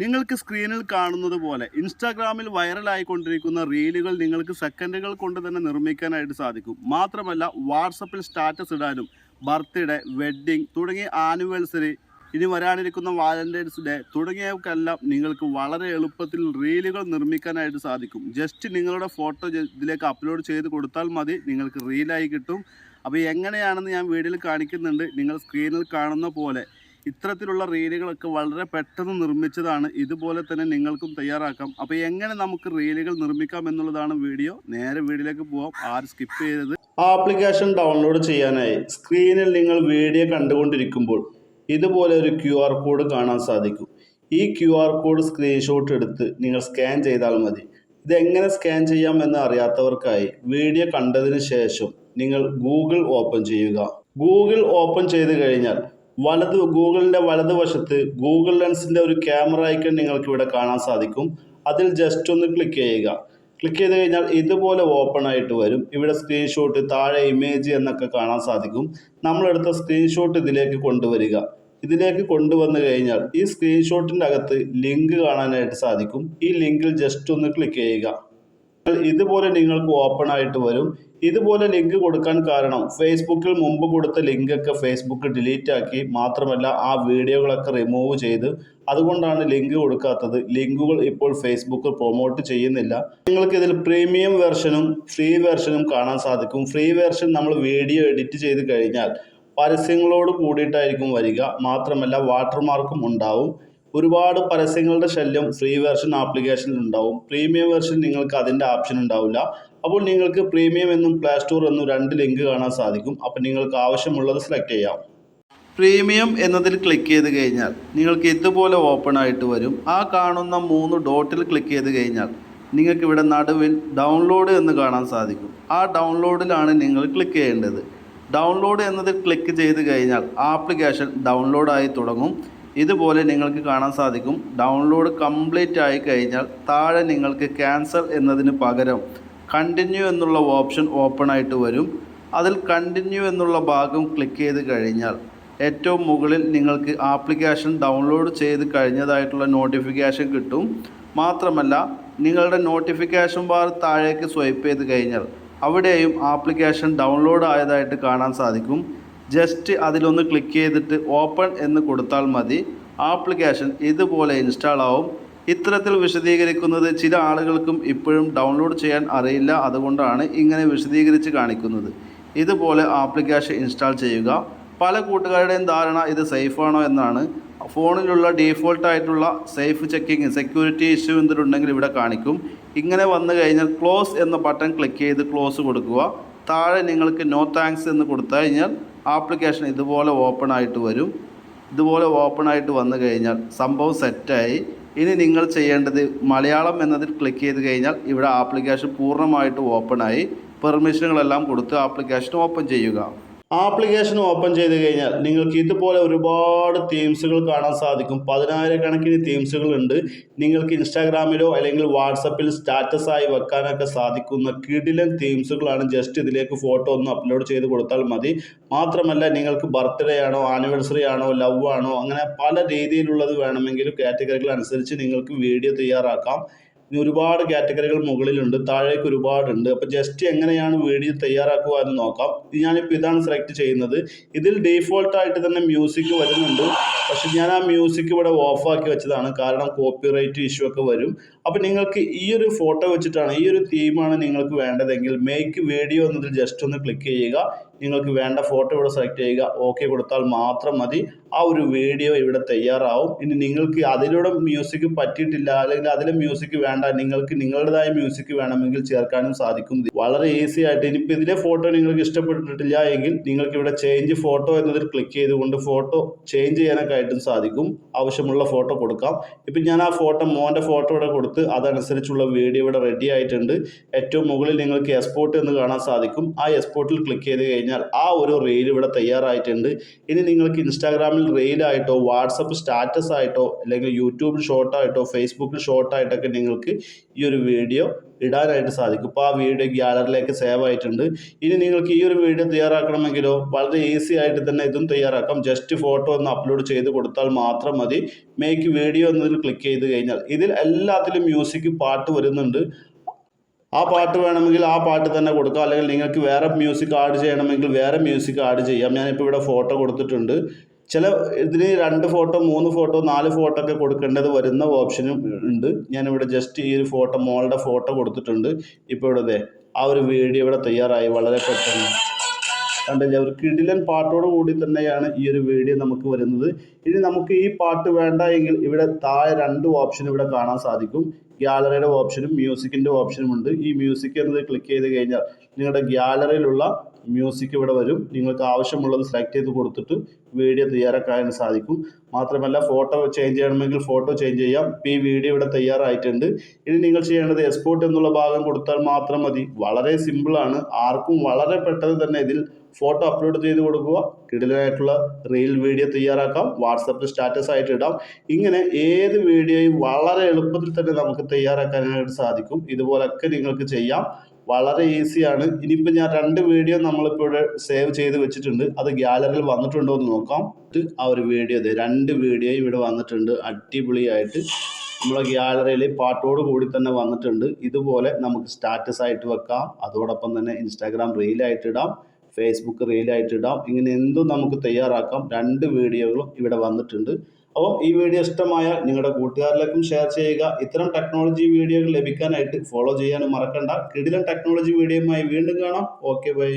നിങ്ങൾക്ക് സ്ക്രീനിൽ കാണുന്നത് പോലെ ഇൻസ്റ്റാഗ്രാമിൽ വൈറലായിക്കൊണ്ടിരിക്കുന്ന റീലുകൾ നിങ്ങൾക്ക് സെക്കൻഡുകൾ കൊണ്ട് തന്നെ നിർമ്മിക്കാനായിട്ട് സാധിക്കും. മാത്രമല്ല വാട്സപ്പിൽ സ്റ്റാറ്റസ് ഇടാനും ബർത്ത്ഡേ വെഡ്ഡിംഗ് തുടങ്ങിയ ആനിവേഴ്സറി ഇനി വരാനിരിക്കുന്ന വാലന്റൈൻസ് ഡേ തുടങ്ങിയവക്കെല്ലാം നിങ്ങൾക്ക് വളരെ എളുപ്പത്തിൽ റീലുകൾ നിർമ്മിക്കാനായിട്ട് സാധിക്കും. ജസ്റ്റ് നിങ്ങളുടെ ഫോട്ടോ ഇതിലേക്ക് അപ്ലോഡ് ചെയ്ത് കൊടുത്താൽ മതി. നിങ്ങൾക്ക് റീലായി കിട്ടും. അപ്പോൾ എങ്ങനെയാണെന്ന് ഞാൻ വീഡിയോയിൽ കാണിക്കുന്നുണ്ട്. നിങ്ങൾ സ്ക്രീനിൽ കാണുന്ന പോലെ ഇത്തരത്തിലുള്ള റീലുകളൊക്കെ വളരെ പെട്ടെന്ന് നിർമ്മിച്ചതാണ്. ഇതുപോലെ തന്നെ നിങ്ങൾക്കും തയ്യാറാക്കാം. അപ്പോൾ എങ്ങനെ നമുക്ക് റീലുകൾ നിർമ്മിക്കാം എന്നുള്ളതാണ് വീഡിയോ. നേരെ വീഡിയോയിലേക്ക് പോവാം. ആരും സ്കിപ്പ് ചെയ്തത് ആപ്ലിക്കേഷൻ ഡൗൺലോഡ് ചെയ്യാനായി സ്ക്രീനിൽ നിങ്ങൾ വീഡിയോ കണ്ടുകൊണ്ടിരിക്കുമ്പോൾ ഇതുപോലെ ഒരു ക്യു ആർ കോഡ് കാണാൻ സാധിക്കും. ഈ ക്യു ആർ കോഡ് സ്ക്രീൻഷോട്ട് എടുത്ത് നിങ്ങൾ സ്കാൻ ചെയ്താൽ മതി. ഇതെങ്ങനെ സ്കാൻ ചെയ്യാം എന്ന് അറിയാത്തവർക്കായി വീഡിയോ കണ്ടതിന് ശേഷം നിങ്ങൾ ഗൂഗിൾ ഓപ്പൺ ചെയ്യുക. ഗൂഗിൾ ഓപ്പൺ ചെയ്ത് കഴിഞ്ഞാൽ വലത് ഗൂഗിളിന്റെ വലതുവശത്ത് ഗൂഗിൾ ലെൻസിന്റെ ഒരു ക്യാമറ ഐക്കൺ നിങ്ങൾക്ക് ഇവിടെ കാണാൻ സാധിക്കും. അതിൽ ജസ്റ്റ് ഒന്ന് ക്ലിക്ക് ചെയ്യുക. ക്ലിക്ക് ചെയ്ത് കഴിഞ്ഞാൽ ഇതുപോലെ ഓപ്പൺ ആയിട്ട് വരും. ഇവിടെ സ്ക്രീൻഷോട്ട് താഴെ ഇമേജ് എന്നൊക്കെ കാണാൻ സാധിക്കും. നമ്മളെടുത്ത സ്ക്രീൻഷോട്ട് ഇതിലേക്ക് കൊണ്ടുവരിക. ഇതിലേക്ക് കൊണ്ടുവന്നു കഴിഞ്ഞാൽ ഈ സ്ക്രീൻഷോട്ടിന്റെ അകത്ത് ലിങ്ക് കാണാനായിട്ട് സാധിക്കും. ഈ ലിങ്കിൽ ജസ്റ്റ് ഒന്ന് ക്ലിക്ക് ചെയ്യുക. ഇതുപോലെ നിങ്ങൾക്ക് ഓപ്പൺ ആയിട്ട് വരും. ഇതുപോലെ ലിങ്ക് കൊടുക്കാൻ കാരണം ഫേസ്ബുക്കിൽ മുമ്പ് കൊടുത്ത ലിങ്കൊക്കെ ഫേസ്ബുക്ക് ഡിലീറ്റ് ആക്കി മാത്രമല്ല ആ വീഡിയോകളൊക്കെ റിമൂവ് ചെയ്ത് അതുകൊണ്ടാണ് ലിങ്ക് കൊടുക്കാത്തത്. ലിങ്കുകൾ ഇപ്പോൾ ഫേസ്ബുക്ക് പ്രൊമോട്ട് ചെയ്യുന്നില്ല. നിങ്ങൾക്ക് ഇതിൽ പ്രീമിയം വെർഷനും ഫ്രീ വെർഷനും കാണാൻ സാധിക്കും. ഫ്രീ വെർഷൻ നമ്മൾ വീഡിയോ എഡിറ്റ് ചെയ്ത് കഴിഞ്ഞാൽ പരസ്യങ്ങളോട് കൂടിയിട്ടായിരിക്കും വരിക. മാത്രമല്ല വാട്ടർമാർക്കും ഉണ്ടാവും. ഒരുപാട് പരസ്യങ്ങളുടെ ശല്യം ഫ്രീ വെർഷൻ ആപ്ലിക്കേഷനിൽ ഉണ്ടാവും. പ്രീമിയം വെർഷൻ നിങ്ങൾക്ക് അതിന്റെ ഓപ്ഷൻ ഉണ്ടാവില്ല. അപ്പോൾ നിങ്ങൾക്ക് പ്രീമിയം എന്നും പ്ലേ സ്റ്റോർ എന്നും രണ്ട് ലിങ്ക് കാണാൻ സാധിക്കും. അപ്പോൾ നിങ്ങൾക്ക് ആവശ്യമുള്ളത് സെലക്ട് ചെയ്യാം. പ്രീമിയം എന്നതിൽ ക്ലിക്ക് ചെയ്ത് കഴിഞ്ഞാൽ നിങ്ങൾക്ക് ഇതുപോലെ ഓപ്പൺ ആയിട്ട് വരും. ആ കാണുന്ന മൂന്ന് ഡോട്ടിൽ ക്ലിക്ക് ചെയ്ത് കഴിഞ്ഞാൽ നിങ്ങൾക്ക് ഇവിടെ നടുവിൽ ഡൗൺലോഡ് എന്ന് കാണാൻ സാധിക്കും. ആ ഡൗൺലോഡിലാണ് നിങ്ങൾ ക്ലിക്ക് ചെയ്യേണ്ടത്. ഡൗൺലോഡ് എന്നതിൽ ക്ലിക്ക് ചെയ്ത് കഴിഞ്ഞാൽ ആപ്ലിക്കേഷൻ ഡൗൺലോഡായി തുടങ്ങും. ഇതുപോലെ നിങ്ങൾക്ക് കാണാൻ സാധിക്കും. ഡൗൺലോഡ് കംപ്ലീറ്റ് ആയി കഴിഞ്ഞാൽ താഴെ നിങ്ങൾക്ക് ക്യാൻസൽ എന്നതിന് പകരം കണ്ടിന്യൂ എന്നുള്ള ഓപ്ഷൻ ഓപ്പൺ ആയിട്ട് വരും. അതിൽ കണ്ടിന്യൂ എന്നുള്ള ഭാഗം ക്ലിക്ക് ചെയ്ത് കഴിഞ്ഞാൽ ഏറ്റവും മുകളിൽ നിങ്ങൾക്ക് ആപ്ലിക്കേഷൻ ഡൗൺലോഡ് ചെയ്ത് കഴിഞ്ഞതായിട്ടുള്ള നോട്ടിഫിക്കേഷൻ കിട്ടും. മാത്രമല്ല നിങ്ങളുടെ നോട്ടിഫിക്കേഷൻ ബാർ താഴേക്ക് സ്വൈപ്പ് ചെയ്ത് കഴിഞ്ഞാൽ അവിടെയും ആപ്ലിക്കേഷൻ ഡൗൺലോഡ് ആയതായിട്ട് കാണാൻ സാധിക്കും. ജസ്റ്റ് അതിലൊന്ന് ക്ലിക്ക് ചെയ്തിട്ട് ഓപ്പൺ എന്ന് കൊടുത്താൽ മതി. ആപ്ലിക്കേഷൻ ഇതുപോലെ ഇൻസ്റ്റാൾ ആവും. ഇത്തരത്തിൽ വിശദീകരിക്കുന്നത് ചില ആളുകൾക്കും ഇപ്പോഴും ഡൗൺലോഡ് ചെയ്യാൻ അറിയില്ല. അതുകൊണ്ടാണ് ഇങ്ങനെ വിശദീകരിച്ച് കാണിക്കുന്നത്. ഇതുപോലെ ആപ്ലിക്കേഷൻ ഇൻസ്റ്റാൾ ചെയ്യുക. പല കൂട്ടുകാരുടെയും ധാരണ ഇത് സേഫാണോ എന്നാണ്. ഫോണിലുള്ള ഡീഫോൾട്ടായിട്ടുള്ള സേഫ് ചെക്കിങ് സെക്യൂരിറ്റി ഇഷ്യൂ എന്തിട്ടുണ്ടെങ്കിൽ ഇവിടെ കാണിക്കും. ഇങ്ങനെ വന്നു കഴിഞ്ഞാൽ ക്ലോസ് എന്ന ബട്ടൺ ക്ലിക്ക് ചെയ്ത് ക്ലോസ് കൊടുക്കുക. താഴെ നിങ്ങൾക്ക് നോ താങ്ക്സ് എന്ന് കൊടുത്തു കഴിഞ്ഞാൽ ആപ്ലിക്കേഷൻ ഇതുപോലെ ഓപ്പൺ ആയിട്ട് വരും. ഇതുപോലെ ഓപ്പൺ ആയിട്ട് വന്നു കഴിഞ്ഞാൽ സംഭവം സെറ്റായി ഇനി നിങ്ങൾ ചെയ്യേണ്ടത് മലയാളം എന്നതിൽ ക്ലിക്ക് ചെയ്ത് കഴിഞ്ഞാൽ ഇവിടെ ആപ്ലിക്കേഷൻ പൂർണമായിട്ട് ഓപ്പൺ ആയി. പെർമിഷനുകളെല്ലാം കൊടുത്ത് ആപ്ലിക്കേഷൻ ഓപ്പൺ ചെയ്യുക. ആപ്ലിക്കേഷൻ ഓപ്പൺ ചെയ്ത് കഴിഞ്ഞാൽ നിങ്ങൾക്ക് ഇതുപോലെ ഒരുപാട് തീംസുകൾ കാണാൻ സാധിക്കും. പതിനായിരക്കണക്കിന് തീംസുകൾ ഉണ്ട്. നിങ്ങൾക്ക് ഇൻസ്റ്റാഗ്രാമിലോ അല്ലെങ്കിൽ വാട്സപ്പിൽ സ്റ്റാറ്റസ് ആയി വെക്കാനൊക്കെ സാധിക്കുന്ന കിടിലൻ തീംസുകളാണ് ജസ്റ്റ് ഇതിലേക്ക് ഫോട്ടോ ഒന്ന് അപ്ലോഡ് ചെയ്ത് കൊടുത്താൽ മതി. മാത്രമല്ല നിങ്ങൾക്ക് ബർത്ത്ഡേ ആണോ ആനിവേഴ്സറി ആണോ ലവ് ആണോ അങ്ങനെ പല രീതിയിലുള്ളത് വേണമെങ്കിലും കാറ്റഗറികൾ അനുസരിച്ച് നിങ്ങൾക്ക് വീഡിയോ തയ്യാറാക്കാം. ഇനി ഒരുപാട് കാറ്റഗറികൾ മുകളിലുണ്ട് താഴേക്ക് ഒരുപാടുണ്ട്. അപ്പോൾ ജസ്റ്റ് എങ്ങനെയാണ് വീഡിയോ തയ്യാറാക്കുക എന്ന് നോക്കാം. ഞാനിപ്പോൾ ഇതാണ് സെലക്ട് ചെയ്യുന്നത്. ഇതിൽ ഡീഫോൾട്ട് ആയിട്ട് തന്നെ മ്യൂസിക് വരുന്നുണ്ട്. പക്ഷെ ഞാൻ ആ മ്യൂസിക് ഇവിടെ ഓഫാക്കി വെച്ചതാണ്. കാരണം കോപ്പിറൈറ്റ് ഇഷ്യൂ ഒക്കെ വരും. അപ്പോൾ നിങ്ങൾക്ക് ഈ ഒരു ഫോട്ടോ വെച്ചിട്ടാണ് ഈ ഒരു തീമാണ് നിങ്ങൾക്ക് വേണ്ടതെങ്കിൽ മേക്ക് വീഡിയോ എന്നതിൽ ജസ്റ്റ് ഒന്ന് ക്ലിക്ക് ചെയ്യുക. നിങ്ങൾക്ക് വേണ്ട ഫോട്ടോ ഇവിടെ സെലക്ട് ചെയ്യുക. ഓക്കെ കൊടുത്താൽ മാത്രം മതി. ആ ഒരു വീഡിയോ ഇവിടെ തയ്യാറാവും. ഇനി നിങ്ങൾക്ക് അതിലൂടെ മ്യൂസിക് പറ്റിയിട്ടില്ല അല്ലെങ്കിൽ അതിലെ മ്യൂസിക് വേണ്ട നിങ്ങൾക്ക് നിങ്ങളുടേതായ മ്യൂസിക് വേണമെങ്കിൽ ചേർക്കാനും സാധിക്കും. വളരെ ഈസി ആയിട്ട് ഇനിയിപ്പോൾ ഇതിലെ ഫോട്ടോ നിങ്ങൾക്ക് ഇഷ്ടപ്പെട്ടിട്ടില്ല എങ്കിൽ നിങ്ങൾക്ക് ഇവിടെ ചേഞ്ച് ഫോട്ടോ എന്നതിൽ ക്ലിക്ക് ചെയ്തുകൊണ്ട് ഫോട്ടോ ചേഞ്ച് ചെയ്യാനൊക്കെ ആയിട്ടും സാധിക്കും. ആവശ്യമുള്ള ഫോട്ടോ കൊടുക്കാം. ഇപ്പം ഞാൻ ആ ഫോട്ടോ മോന്റെ ഫോട്ടോ ഇവിടെ കൊടുത്ത് അതനുസരിച്ചുള്ള വീഡിയോ ഇവിടെ റെഡി ആയിട്ടുണ്ട്. ഏറ്റവും മുകളിൽ നിങ്ങൾക്ക് എക്സ്പോർട്ട് എന്ന് കാണാൻ സാധിക്കും. ആ എക്സ്പോർട്ടിൽ ക്ലിക്ക് ചെയ്ത് കഴിഞ്ഞാൽ ആ ഒരു റെയിൽ ഇവിടെ തയ്യാറായിട്ടുണ്ട്. ഇനി നിങ്ങൾക്ക് ഇൻസ്റ്റാഗ്രാമിൽ റെയിലായിട്ടോ വാട്സപ്പ് സ്റ്റാറ്റസ് ആയിട്ടോ അല്ലെങ്കിൽ യൂട്യൂബിൽ ഷോർട്ടായിട്ടോ ഫേസ്ബുക്കിൽ ഷോർട്ടായിട്ടൊക്കെ നിങ്ങൾക്ക് ഈ ഒരു വീഡിയോ ഇടാനായിട്ട് സാധിക്കും. ഇപ്പോൾ ആ വീഡിയോ ഗ്യാലറിയിലേക്ക് സേവ് ആയിട്ടുണ്ട്. ഇനി നിങ്ങൾക്ക് ഈ ഒരു വീഡിയോ തയ്യാറാക്കണമെങ്കിലോ വളരെ ഈസി ആയിട്ട് തന്നെ ഇതും തയ്യാറാക്കാം. ജസ്റ്റ് ഫോട്ടോ ഒന്ന് അപ്ലോഡ് ചെയ്ത് കൊടുത്താൽ മാത്രം മതി. മേക്ക് വീഡിയോ എന്നതിൽ ക്ലിക്ക് ചെയ്ത് കഴിഞ്ഞാൽ. ഇതിൽ എല്ലാത്തിലും മ്യൂസിക് പാട്ട് വരുന്നുണ്ട്. ആ പാട്ട് വേണമെങ്കിൽ ആ പാട്ട് തന്നെ കൊടുക്കാം. അല്ലെങ്കിൽ നിങ്ങൾക്ക് വേറെ മ്യൂസിക് ആഡ് ചെയ്യണമെങ്കിൽ വേറെ മ്യൂസിക് ആഡ് ചെയ്യാം. ഞാനിപ്പോൾ ഇവിടെ ഫോട്ടോ കൊടുത്തിട്ടുണ്ട്. ചില ഇതിന് രണ്ട് ഫോട്ടോ മൂന്ന് ഫോട്ടോ നാല് ഫോട്ടോ ഒക്കെ കൊടുക്കേണ്ടത് വരുന്ന ഓപ്ഷനും ഉണ്ട്. ഞാനിവിടെ ജസ്റ്റ് ഈ ഒരു ഫോട്ടോ മോളുടെ ഫോട്ടോ കൊടുത്തിട്ടുണ്ട്. ഇപ്പോൾ ഇവിടെ ആ ഒരു വീഡിയോ ഇവിടെ തയ്യാറായി. വളരെ പെട്ടെന്ന്. കണ്ടില്ല ഒരു കിടിലൻ പാട്ടോട് കൂടി തന്നെയാണ് ഈ ഒരു വീഡിയോ നമുക്ക് വരുന്നത്. ഇനി നമുക്ക് ഈ പാട്ട് വേണ്ട എങ്കിൽ ഇവിടെ താഴെ രണ്ട് ഓപ്ഷൻ ഇവിടെ കാണാൻ സാധിക്കും. ഗ്യാലറിയുടെ ഓപ്ഷനും മ്യൂസിക്കിന്റെ ഓപ്ഷനും ഉണ്ട്. ഈ മ്യൂസിക് എന്നത് ക്ലിക്ക് ചെയ്ത് കഴിഞ്ഞാൽ നിങ്ങളുടെ ഗ്യാലറിയിലുള്ള മ്യൂസിക് ഇവിടെ വരും. നിങ്ങൾക്ക് ആവശ്യമുള്ളത് സെലക്ട് ചെയ്ത് കൊടുത്തിട്ട് വീഡിയോ തയ്യാറാക്കാൻ സാധിക്കും. മാത്രമല്ല ഫോട്ടോ ചേഞ്ച് ചെയ്യണമെങ്കിൽ ഫോട്ടോ ചേഞ്ച് ചെയ്യാം. ഇപ്പോൾ ഈ വീഡിയോ ഇവിടെ തയ്യാറായിട്ടുണ്ട്. ഇനി നിങ്ങൾ ചെയ്യേണ്ടത് എക്സ്പോർട്ട് എന്നുള്ള ഭാഗം കൊടുത്താൽ മാത്രം മതി. വളരെ സിമ്പിളാണ് ആർക്കും വളരെ പെട്ടെന്ന് തന്നെ ഇതിൽ ഫോട്ടോ അപ്ലോഡ് ചെയ്ത് കൊടുക്കുക. കിടിലനായിട്ടുള്ള റീൽ വീഡിയോ തയ്യാറാക്കാം. വാട്സപ്പിൽ സ്റ്റാറ്റസ് ആയിട്ട് ഇടാം. ഇങ്ങനെ ഏത് വീഡിയോയും വളരെ എളുപ്പത്തിൽ തന്നെ നമുക്ക് തയ്യാറാക്കാനായിട്ട് സാധിക്കും. ഇതുപോലൊക്കെ നിങ്ങൾക്ക് ചെയ്യാം. വളരെ ഈസിയാണ് ഇനിയിപ്പോൾ ഞാൻ രണ്ട് വീഡിയോ നമ്മളിപ്പോൾ ഇവിടെ സേവ് ചെയ്ത് വെച്ചിട്ടുണ്ട്. അത് ഗ്യാലറിയിൽ വന്നിട്ടുണ്ടോ എന്ന് നോക്കാം. ആ ഒരു വീഡിയോ രണ്ട് വീഡിയോ ഇവിടെ വന്നിട്ടുണ്ട്. അടിപൊളിയായിട്ട്. നമ്മളെ ഗ്യാലറിയിൽ പാട്ടോട് കൂടി തന്നെ വന്നിട്ടുണ്ട്. ഇതുപോലെ നമുക്ക് സ്റ്റാറ്റസ് ആയിട്ട് വെക്കാം. അതോടൊപ്പം തന്നെ ഇൻസ്റ്റാഗ്രാം റീലായിട്ട് ഇടാം. ഫേസ്ബുക്ക് റീലായിട്ട് ഇടാം ഇങ്ങനെ എന്തും നമുക്ക് തയ്യാറാക്കാം. രണ്ട് വീഡിയോകളും ഇവിടെ വന്നിട്ടുണ്ട്. അപ്പോൾ ഈ വീഡിയോ ഇഷ്ടമായാൽ നിങ്ങളുടെ കൂട്ടുകാരിലേക്കും ഷെയർ ചെയ്യുക. ഇത്തരം ടെക്നോളജി വീഡിയോകൾ ലഭിക്കാനായിട്ട് ഫോളോ ചെയ്യാനും മറക്കണ്ട. കിടിലൻ ടെക്നോളജി വീഡിയോയുമായി വീണ്ടും കാണാം. Okay bye